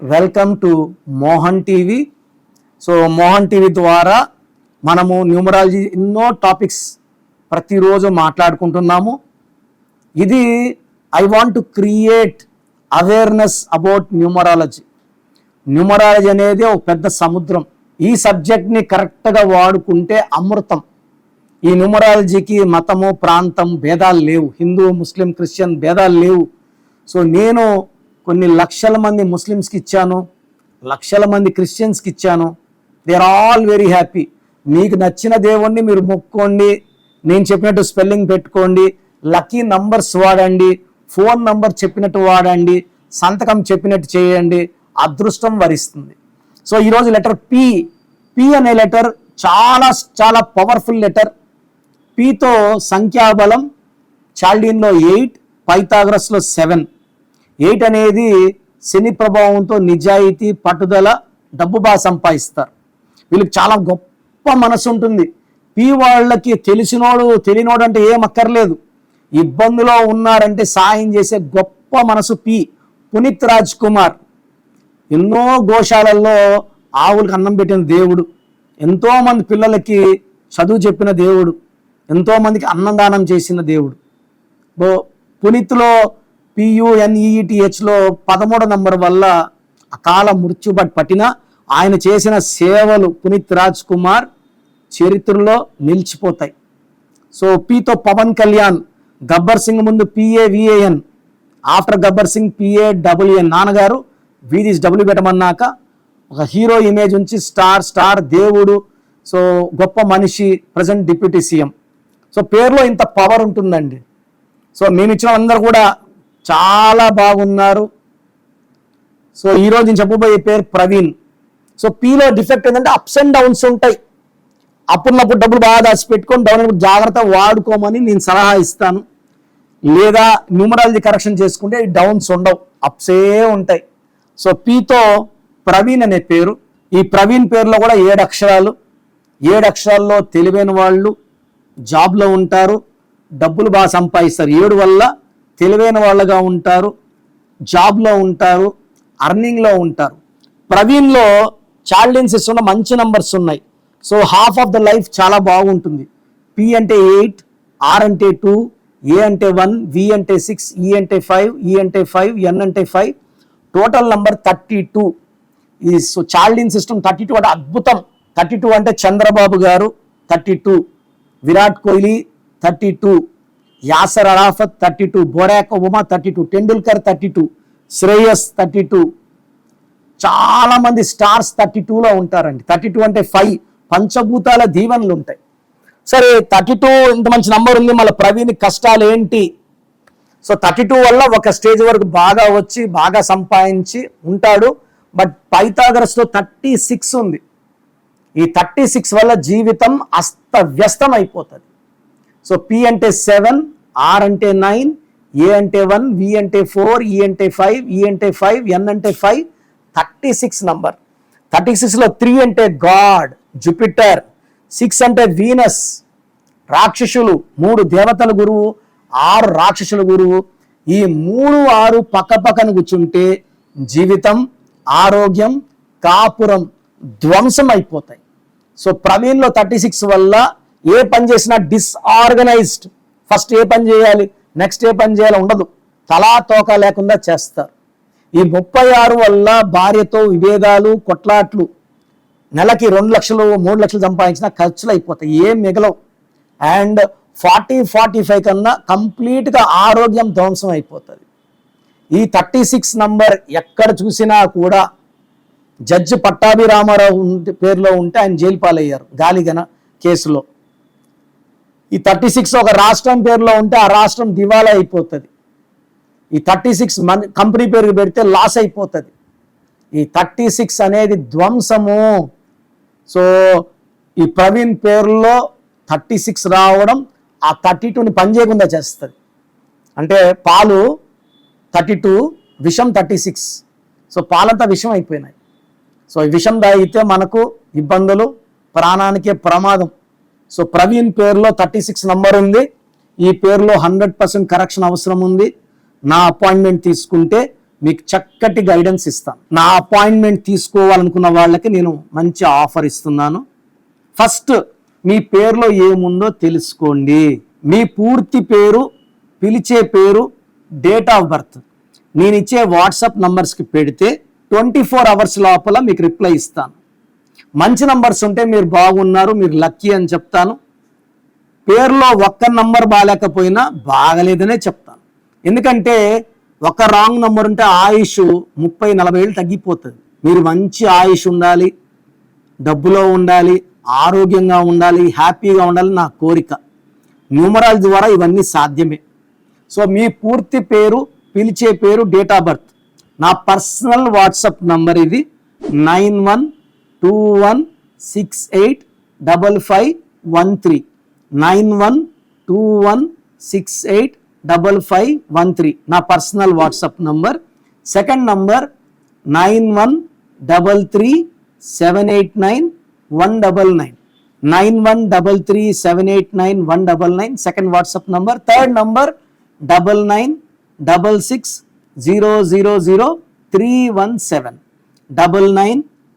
Welcome to Mohan TV. So Mohan TV ద్వారా మనము numerology ఎన్నో టాపిక్స్ ప్రతిరోజు మాట్లాడుకుంటున్నాము. ఇది I want to create awareness about numerology. Numerology అనేది ఒక పెద్ద సముద్రం. ఈ సబ్జెక్ట్ని కరెక్ట్గా వాడుకుంటే అమృతం. ఈ న్యూమరాలజీకి మతము ప్రాంతం భేదాలు లేవు. హిందూ ముస్లిం క్రిస్టియన్ భేదాలు లేవు. సో నేను కొన్ని లక్షల మంది ముస్లిమ్స్కి ఇచ్చాను లక్షల మంది క్రిస్టియన్స్కి ఇచ్చాను. They are all very happy మీకు నచ్చిన దేవుణ్ణి మీరు మొక్కోండి నేను చెప్పినట్టు స్పెల్లింగ్ పెట్టుకోండి. లక్కీ నంబర్స్ వాడండి. ఫోన్ నంబర్ చెప్పినట్టు వాడండి. సంతకం చెప్పినట్టు చేయండి. అదృష్టం వరిస్తుంది. సో ఈరోజు లెటర్ పి పి అనే లెటర్ చాలా చాలా పవర్ఫుల్ లెటర్. పితో సంఖ్యాబలం చాల్డీన్లో ఎయిట్ పైతాగ్రస్లో సెవెన్. ఎయిట్ అనేది శని ప్రభావంతో నిజాయితీ పట్టుదల డబ్బు బాగా సంపాదిస్తారు. వీళ్ళకి చాలా గొప్ప మనసు ఉంటుంది. పి వాళ్ళకి తెలిసినోడు తెలియనోడు అంటే ఏం అక్కర్లేదు. ఇబ్బందిలో ఉన్నారంటే సాయం చేసే గొప్ప మనసు పి. పునీత్ రాజ్ కుమార్ ఎన్నో గోశాలల్లో ఆవులకు అన్నం పెట్టిన దేవుడు. ఎంతోమంది పిల్లలకి చదువు చెప్పిన దేవుడు. ఎంతోమందికి అన్నదానం చేసిన దేవుడు. పునీత్లో పియుఎన్ఈటిహెచ్లో పదమూడో నంబర్ వల్ల అకాల మృత్యు పట్టిన ఆయన చేసిన సేవలు పునీత్ రాజ్ కుమార్ చరిత్రలో నిలిచిపోతాయి. సో పితో పవన్ కళ్యాణ్ గబ్బర్ సింగ్ ముందు P A V A N after Gabbar Singh P A W N నాన్నగారు వీధిస్ డబ్ల్యూ పెట్టమన్నాక ఒక హీరో ఇమేజ్ ఉంచి స్టార్ స్టార్ దేవుడు సో గొప్ప మనిషి ప్రజెంట్ డిప్యూటీ సీఎం. సో పేరులో ఇంత పవర్ ఉంటుందండి. సో మేము ఇచ్చిన అందరు కూడా చాలా బాగున్నారు. సో ఈరోజు నేను చెప్పబోయే పేరు ప్రవీణ్. సో పీలో డిఫెక్ట్ ఏంటంటే అప్స్ అండ్ డౌన్స్ ఉంటాయి. అప్పుడున్నప్పుడు డబ్బులు బాగా దాచి పెట్టుకొని డౌన్ అయినప్పుడు జాగ్రత్త వాడుకోమని నేను సలహా ఇస్తాను. లేదా న్యూమరాలజీ కరెక్షన్ చేసుకుంటే డౌన్స్ ఉండవు. అప్సే ఉంటాయి. సో పీతో ప్రవీణ్ అనే పేరు. ఈ ప్రవీణ్ పేరులో కూడా ఏడు అక్షరాలు. ఏడు అక్షరాల్లో తెలివైన వాళ్ళు జాబ్లో ఉంటారు. డబ్బులు బాగా సంపాదిస్తారు. ఏడు వల్ల తెలివైన వాళ్ళగా ఉంటారు జాబ్లో ఉంటారు అర్నింగ్లో ఉంటారు. ప్రవీణ్లో చాల్డిన్ సిస్టంలో మంచి నంబర్స్ ఉన్నాయి. So half of the life చాలా బాగుంటుంది. పి అంటే ఎయిట్ ఆర్ అంటే టూ ఏ అంటే వన్ వి అంటే సిక్స్ e e ఈ అంటే ఫైవ్ ఈ అంటే ఫైవ్ ఎన్ అంటే five total number thirty two ఈ so Chaldean system thirty two అంటే అద్భుతం. థర్టీ టూ అంటే చంద్రబాబు గారు thirty two Virat Kohli thirty two Yasser Arafat thirty two Barack Obama thirty two Tendulkar thirty two Shreyas thirty two. చాలామంది stars thirty టూలో ఉంటారండి. Thirty two అంటే five పంచభూతాల దీవెనలు ఉంటాయి. సరే థర్టీ టూ ఇంత మంచి నంబర్ ఉంది మళ్ళీ ప్రవీణ్ కష్టాలు ఏంటి? సో థర్టీ టూ వల్ల ఒక స్టేజ్ వరకు బాగా వచ్చి బాగా సంపాదించి ఉంటాడు. బట్ పైతాగరస్లో థర్టీ సిక్స్ ఉంది. ఈ థర్టీ సిక్స్ వల్ల జీవితం అస్తవ్యస్తం అయిపోతుంది సో పి అంటే సెవెన్ ఆర్ అంటే నైన్ ఏ అంటే వన్ వి అంటే ఫోర్ ఈ e అంటే ఫైవ్ ఈ e అంటే ఫైవ్ ఎన్ అంటే five thirty six number thirty సిక్స్లో త్రీ అంటే గాడ్ జూపిటర్ సిక్స్ అంటే వీనస్ రాక్షసులు మూడు దేవతల గురువు ఆరు రాక్షసుల గురువు. ఈ మూడు ఆరు పక్క పక్కన కూర్చుంటే జీవితం ఆరోగ్యం కాపురం ధ్వంసం అయిపోతాయి సో ప్రవీణ్లో థర్టీ సిక్స్ వల్ల ఏ పని చేసినా డిస్ఆర్గనైజ్డ్ ఫస్ట్ ఏ పని చేయాలి? నెక్స్ట్ ఏ పని చేయాలి? ఉండదు. తలా తోక లేకుండా చేస్తారు. ఈ ముప్పై ఆరు వల్ల భార్యతో విభేదాలు కొట్లాట్లు నెలకి రెండు లక్షలు మూడు లక్షలు సంపాదించిన ఖర్చులు అయిపోతాయి. ఏం మిగలవు. అండ్ ఫార్టీ ఫార్టీ ఫైవ్ కన్నా కంప్లీట్గా ఆరోగ్యం ధ్వంసం అయిపోతుంది. ఈ థర్టీ సిక్స్ నంబర్ ఎక్కడ చూసినా కూడా జడ్జి పట్టాభి రామారావు ఉంటే- పేరులో ఉంటే ఆయన జైలు పాలయ్యారు. గాలిగన కేసులో. ఈ థర్టీ సిక్స్ ఒక రాష్ట్రం పేరులో ఉంటే ఆ రాష్ట్రం దివాలా అయిపోతుంది. ఈ థర్టీ సిక్స్ మన కంపెనీ పేరు పెడితే లాస్ అయిపోతుంది. ఈ థర్టీ సిక్స్ అనేది ధ్వంసము. సో ఈ ప్రవీణ్ పేరులో థర్టీ సిక్స్ రావడం ఆ థర్టీ టూని పనిచేయకుండా చేస్తుంది. అంటే పాలు థర్టీ టూ విషం థర్టీ సిక్స్. సో పాలంతా విషం అయిపోయినాయి. సో ఈ విషం తాగితే మనకు ఇబ్బందులు ప్రాణానికే ప్రమాదం. సో ప్రవీణ్ పేరులో థర్టీ సిక్స్ నంబర్ ఉంది. ఈ పేరులో హండ్రెడ్ పర్సెంట్ కరెక్షన్ అవసరం ఉంది. నా అపాయింట్మెంట్ తీసుకుంటే మీకు చక్కటి గైడెన్స్ ఇస్తాను. నా అపాయింట్మెంట్ తీసుకోవాలనుకున్న వాళ్ళకి నేను మంచి ఆఫర్ ఇస్తున్నాను. ఫస్ట్ మీ పేరులో ఏముందో తెలుసుకోండి. మీ పూర్తి పేరు పిలిచే పేరు డేట్ ఆఫ్ బర్త్. నేను ఇచ్చే వాట్సాప్ నంబర్స్కి పెడితే ట్వంటీ ఫోర్ అవర్స్ లోపల మీకు రిప్లై ఇస్తాను. మంచి నంబర్స్ ఉంటే మీరు బాగున్నారు మీరు లక్కీ అని చెప్తాను. పేరులో ఒక్క నంబర్ బాగాలేకపోయినా బాగలేదనే చెప్తాను. ఎందుకంటే ఒక రాంగ్ నంబర్ ఉంటే ఆయుష్ ముప్పై నలభై ఏళ్ళు తగ్గిపోతుంది. మీరు మంచి ఆయుష్ ఉండాలి డబ్బులో ఉండాలి ఆరోగ్యంగా ఉండాలి హ్యాపీగా ఉండాలి నా కోరిక. న్యూమరాల ద్వారా ఇవన్నీ సాధ్యమే. సో మీ పూర్తి పేరు పిలిచే పేరు డేట్ ఆఫ్ బర్త్ నా పర్సనల్ వాట్సాప్ నంబర్ ఇది nine one two one six eight double five one three nine one two one six eight double five one three నా personal WhatsApp number second number nine one double three seven eight nine one double nine nine one double three seven eight nine one double nine second WhatsApp number third number double nine double six zero zero zero three one seven double nine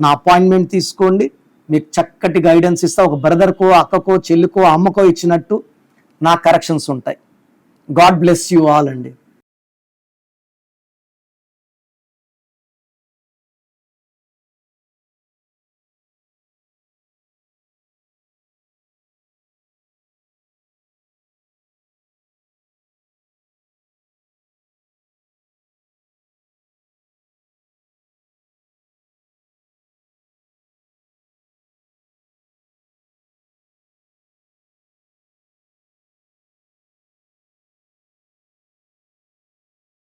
నా appointment తీసుకోండి. మీకు చక్కటి guidance ఇస్తా. ఒక బ్రదర్కో అక్కకో చెల్లికో అమ్మకో ఇచ్చినట్టు నా corrections ఉంటాయి. God bless you all అండి.